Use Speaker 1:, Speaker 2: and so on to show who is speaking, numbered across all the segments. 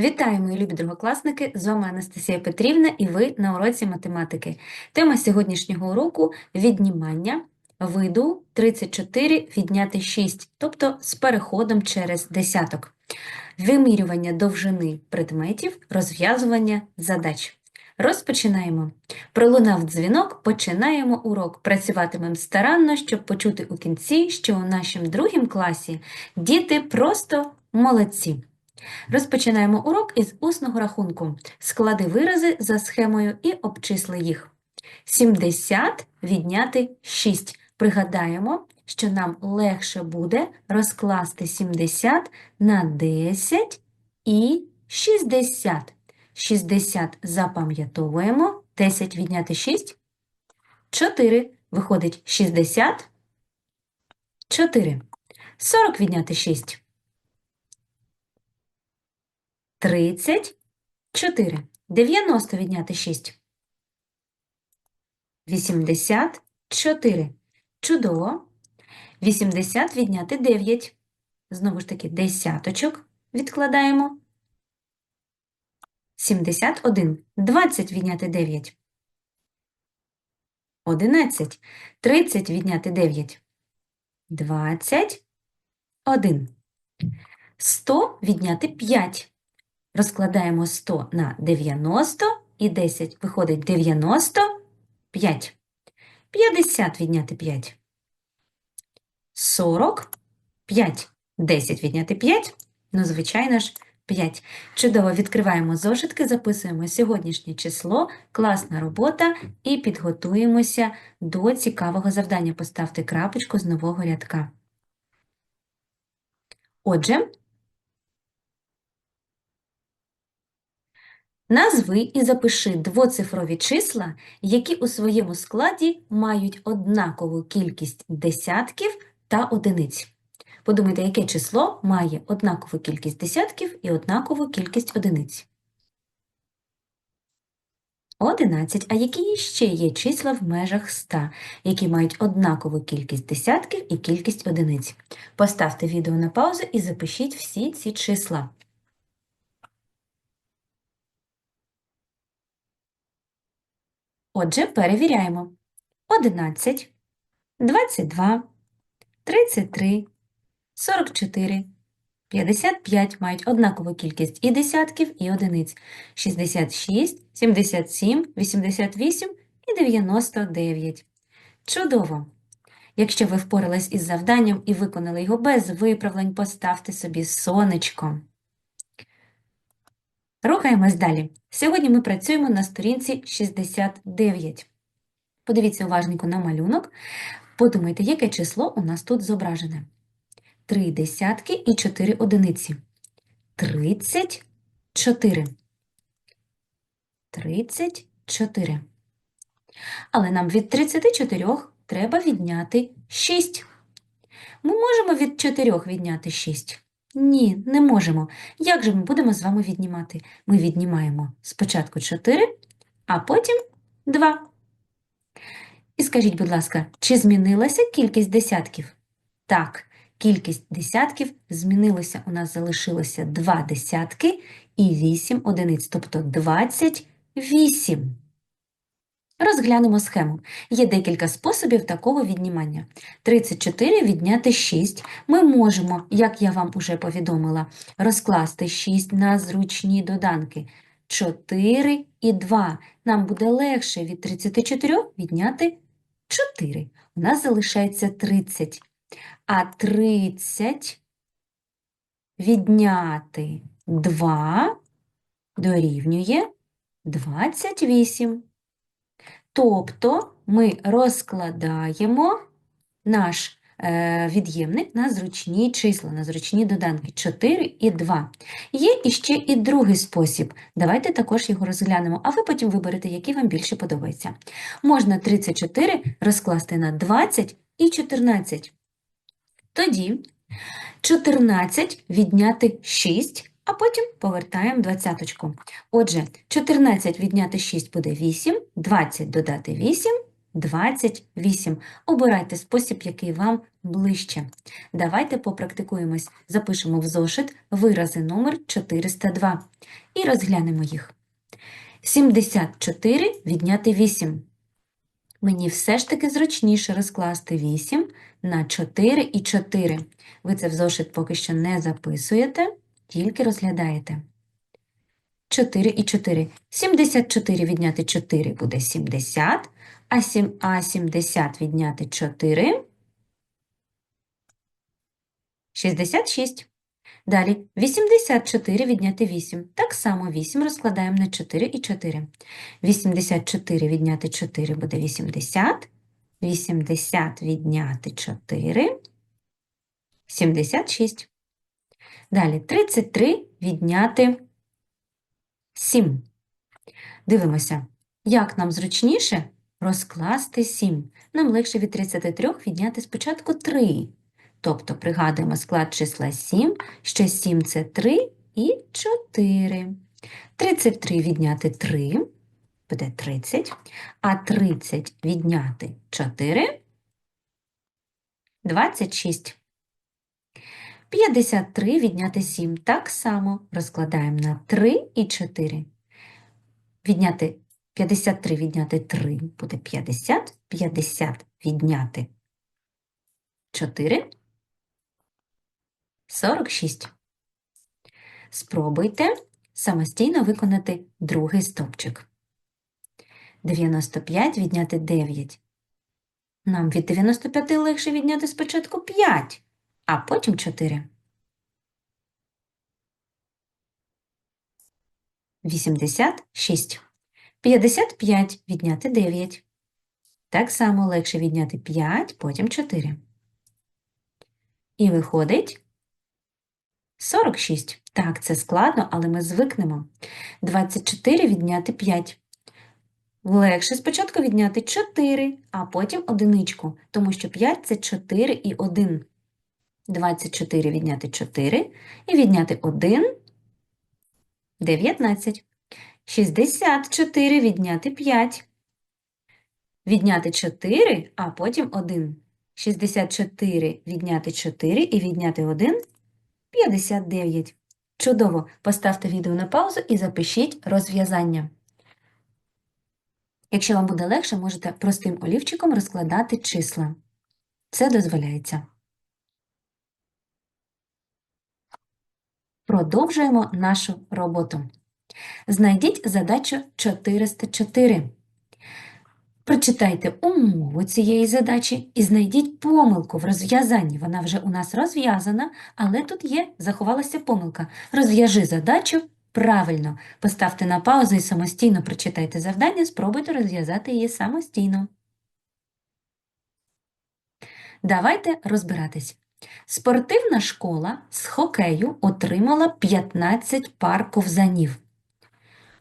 Speaker 1: Вітаю, мої любі другокласники! З вами Анастасія Петрівна і ви на уроці математики. Тема сьогоднішнього уроку – віднімання виду 34 відняти 6, тобто з переходом через десяток. Вимірювання довжини предметів, розв'язування задач. Розпочинаємо. Пролунав дзвінок, починаємо урок. Працюватимемо старанно, щоб почути у кінці, що у нашому другому класі діти просто молодці. Розпочинаємо урок із усного рахунку. Склади вирази за схемою і обчисли їх. 70 відняти 6. Пригадаємо, що нам легше буде розкласти 70 на 10 і 60. 60 запам'ятовуємо. 10 відняти 6. 4. Виходить 60. 4. 40 відняти 6. 34. 90 відняти 6. 84. Чудово. 80 відняти 9. Знову ж таки, десяточок відкладаємо. 71. 20 відняти 9. 11. 30 відняти 9. 21. 100 відняти 5. Розкладаємо 100 на 90 і 10 виходить 95. 50 відняти 5. 45. 10 відняти 5. Ну, звичайно ж, 5. Чудово, відкриваємо зошитки, записуємо сьогоднішнє число, класна робота і підготуємося до цікавого завдання. Поставте крапочку з нового рядка. Отже, Назви і запиши двоцифрові числа, які у своєму складі мають однакову кількість десятків та одиниць. Подумайте, яке число має однакову кількість десятків і однакову кількість одиниць. 11. А які ще є числа в межах 100, які мають однакову кількість десятків і кількість одиниць? Поставте відео на паузу і запишіть всі ці числа. Отже, перевіряємо. 11, 22, 33, 44, 55 мають однакову кількість і десятків, і одиниць. 66, 77, 88 і 99. Чудово! Якщо ви впорались із завданням і виконали його без виправлень, поставте собі сонечко. Рухаємось далі. Сьогодні ми працюємо на сторінці 69. Подивіться уважненько на малюнок. Подумайте, яке число у нас тут зображене. Три десятки і чотири одиниці. 34. 34. Але нам від 34 треба відняти 6. Ми можемо від 4 відняти 6? Ні, не можемо. Як же ми будемо з вами віднімати? Ми віднімаємо спочатку 4, а потім 2. І скажіть, будь ласка, чи змінилася кількість десятків? Так, кількість десятків змінилася. У нас залишилося 2 десятки і 8 одиниць, тобто 28. Розглянемо схему. Є декілька способів такого віднімання. 34 відняти 6. Ми можемо, як я вам уже повідомила, розкласти 6 на зручні доданки. 4 і 2. Нам буде легше від 34 відняти 4. У нас залишається 30. А 30 відняти 2 дорівнює 28. Тобто ми розкладаємо наш е, від'ємник на зручні числа, на зручні доданки 4 і 2. Є іще і другий спосіб. Давайте також його розглянемо, а ви потім виберете, який вам більше подобається. Можна 34 розкласти на 20 і 14. Тоді 14 відняти 6 а потім повертаємо двадцяточку. Отже, 14 відняти 6 буде 8, 20 додати 8 28. Обирайте спосіб, який вам ближче. Давайте попрактикуємось. Запишемо в зошит вирази номер 402 і розглянемо їх. 74 відняти 8. Мені все ж таки зручніше розкласти 8 на 4 і 4. Ви це в зошит поки що не записуєте, тільки розглядаєте. 4 і 4. 74 відняти 4 буде 70, а, 7, а 70 відняти 4 – 66. Далі 84 відняти 8. Так само 8 розкладаємо на 4 і 4. 84 відняти 4 буде 80. 80 відняти 4 – 76. Далі 33 відняти 7. Дивимося, як нам зручніше розкласти 7. Нам легше від 33 відняти спочатку 3. Тобто пригадуємо склад числа 7, що 7 – це 3 і 4. 33 відняти 3 буде 30, а 30 відняти 4 – 26. 53 відняти 7 так само розкладаємо на 3 і 4. Відняти 53 відняти 3 буде 50, 50 відняти 4 – 46. Спробуйте самостійно виконати другий стовпчик. 95 відняти 9. Нам від 95 легше відняти спочатку 5, а потім 4. 86. 55 відняти 9. Так само легше відняти 5, потім 4. І виходить 46. Так, це складно, але ми звикнемо. 24 відняти 5. Легше спочатку відняти 4, а потім одиничку, тому що 5 – це 4 і 1. 24 відняти 4 і відняти 1 – 19. 64 відняти 5. Відняти 4, а потім 1. 64 відняти 4 і відняти 1 – 59. Чудово! Поставте відео на паузу і запишіть розв'язання. Якщо вам буде легше, можете простим олівчиком розкладати числа. Це дозволяється. Продовжуємо нашу роботу. Знайдіть задачу 404. Прочитайте умову цієї задачі і знайдіть помилку в розв'язанні. Вона вже у нас розв'язана, але тут є, заховалася помилка. Розв'яжи задачу правильно. Поставте на паузу і самостійно прочитайте завдання, спробуйте розв'язати її самостійно. Давайте розбиратись. Спортивна школа з хокею отримала 15 пар ковзанів.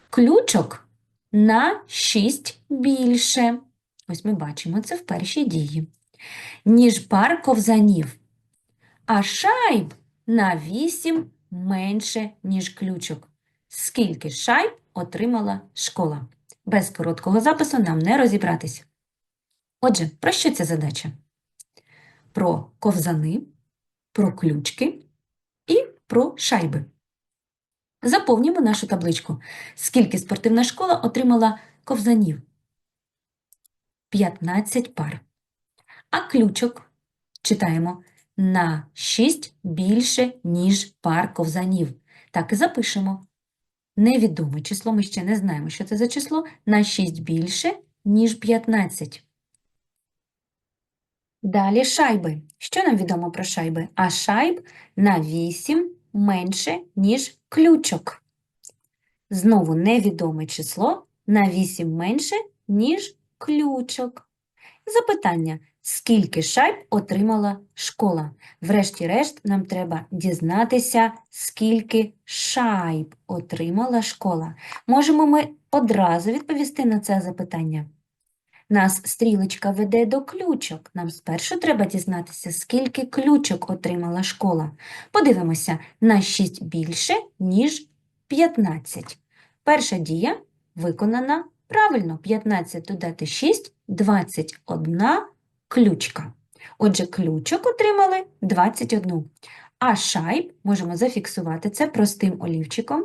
Speaker 1: Ключок на 6 більше. Ось ми бачимо це в першій дії. Ніж пар ковзанів. А шайб на 8 менше, ніж ключок. Скільки шайб отримала школа? Без короткого запису нам не розібратися. Отже, про що ця задача? Про ковзани, про ключки і про шайби. Заповнюємо нашу табличку. Скільки спортивна школа отримала ковзанів? 15 пар. А ключок читаємо на 6 більше, ніж пар ковзанів. Так і запишемо. Невідоме число, ми ще не знаємо, що це за число, на 6 більше, ніж 15. Далі шайби. Що нам відомо про шайби? А шайб на 8 менше, ніж ключок. Знову невідоме число на 8 менше, ніж ключок. Запитання, скільки шайб отримала школа? Врешті-решт, нам треба дізнатися, скільки шайб отримала школа. Можемо ми одразу відповісти на це запитання. Нас стрілочка веде до ключок. Нам спершу треба дізнатися, скільки ключок отримала школа. Подивимося, на 6 більше, ніж 15. Перша дія виконана правильно. 15 додати 6 21 ключка. Отже, ключок отримали 21. А шайб можемо зафіксувати це простим олівчиком,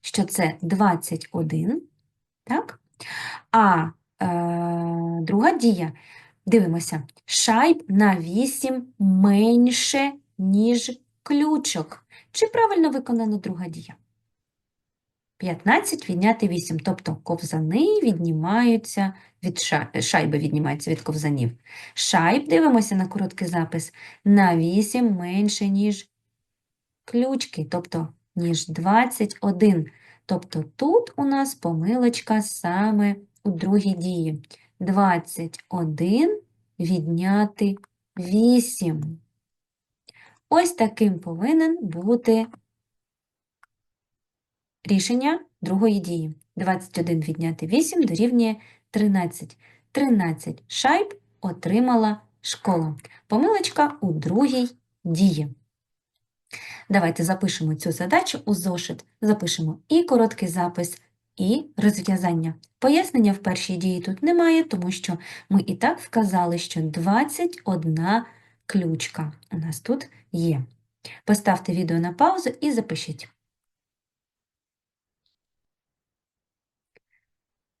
Speaker 1: що це 21. Так? А друга дія, дивимося, шайб на 8 менше, ніж ключок. Чи правильно виконана друга дія? 15 відняти 8, тобто ковзани віднімаються від ша- шайби віднімаються від ковзанів. Шайб, дивимося на короткий запис, на 8 менше, ніж ключки, тобто ніж 21. Тобто тут у нас помилочка саме у другій дії. 21 відняти 8. Ось таким повинен бути рішення другої дії. 21 відняти 8 дорівнює 13. 13 шайб отримала школа. Помилочка у другій дії. Давайте запишемо цю задачу у зошит. Запишемо і короткий запис, і розв'язання. Пояснення в першій дії тут немає, тому що ми і так вказали, що 21 ключка у нас тут є. Поставте відео на паузу і запишіть.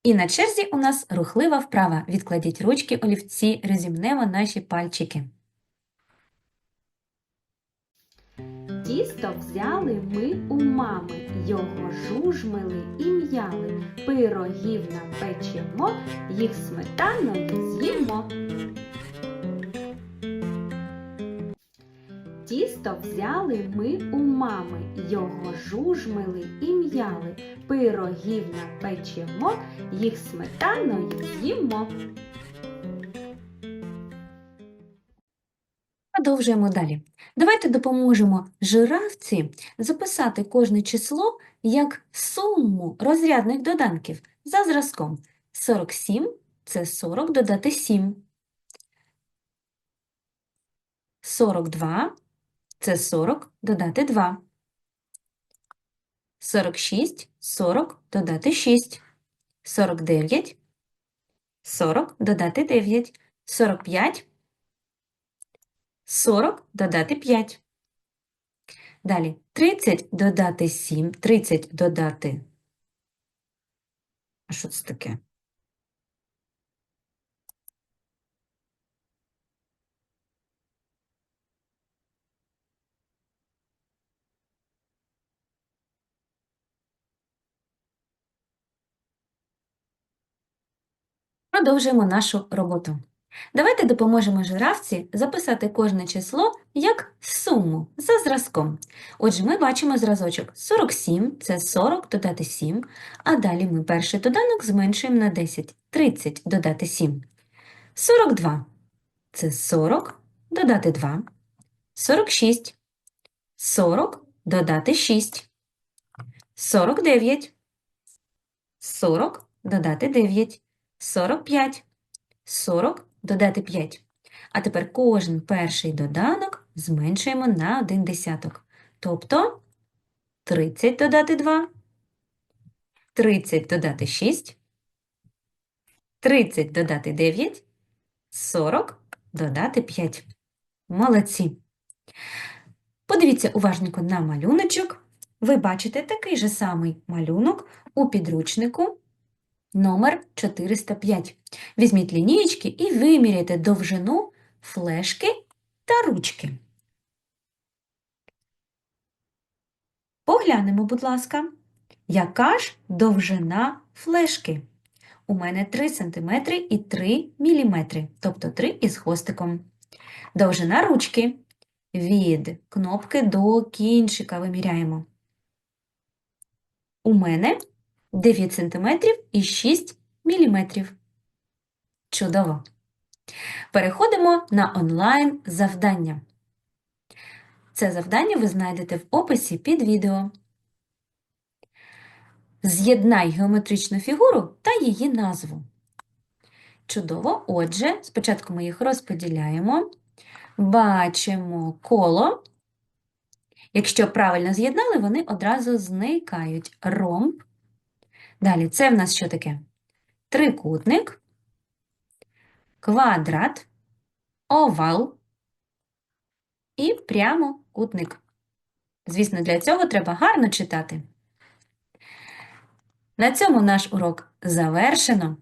Speaker 1: І на черзі у нас рухлива вправа. Відкладіть ручки, олівці, розімнемо наші пальчики. Тісто взяли ми у мами, його жужмили і м'яли, пирогів напечемо, їх сметаною з'їмо. Тісто взяли ми у мами, його жужмили і м'яли, пирогів напечемо, їх сметаною з'їмо. Продовжуємо далі. Давайте допоможемо жирафці записати кожне число як суму розрядних доданків за зразком. 47 – це 40 додати 7. 42 – це 40 додати 2. 46 – 40 додати 6. 49 – 40 додати 9. 45 – 40 додати 5. Далі 30 додати 7, 30 додати. А що це таке? Продовжуємо нашу роботу. Давайте допоможемо жирафці записати кожне число як суму за зразком. Отже, ми бачимо зразочок 47 – це 40 додати 7, а далі ми перший доданок зменшуємо на 10, 30 додати 7. 42 – це 40 додати 2, 46 – 40 додати 6, 49 – 40 додати 9, 45 – 40 додати 5. А тепер кожен перший доданок зменшуємо на 1 десяток. Тобто 30 додати 2, 30 додати 6, 30 додати 9, 40 додати 5. Молодці! Подивіться уважненько на малюночок. Ви бачите такий же самий малюнок у підручнику номер 405. Візьміть лінієчки і виміряйте довжину флешки та ручки. Поглянемо, будь ласка, яка ж довжина флешки? У мене 3 см і 3 мм, тобто 3 із хвостиком. Довжина ручки від кнопки до кінчика виміряємо. У мене 9 см і 6 мм. Чудово! Переходимо на онлайн завдання. Це завдання ви знайдете в описі під відео. З'єднай геометричну фігуру та її назву. Чудово! Отже, спочатку ми їх розподіляємо. Бачимо коло. Якщо правильно з'єднали, вони одразу зникають. Ромб. Далі, це в нас що таке? Трикутник. квадрат, овал і прямокутник. Звісно, для цього треба гарно читати. На цьому наш урок завершено.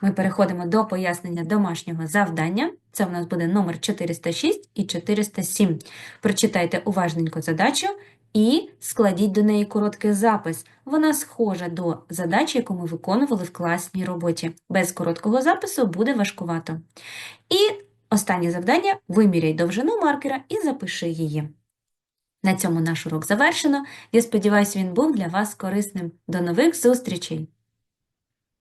Speaker 1: Ми переходимо до пояснення домашнього завдання. Це у нас буде номер 406 і 407. Прочитайте уважненько задачу і складіть до неї короткий запис. Вона схожа до задачі, яку ми виконували в класній роботі. Без короткого запису буде важкувато. І останнє завдання – виміряй довжину маркера і запиши її. На цьому наш урок завершено. Я сподіваюся, він був для вас корисним. До нових зустрічей!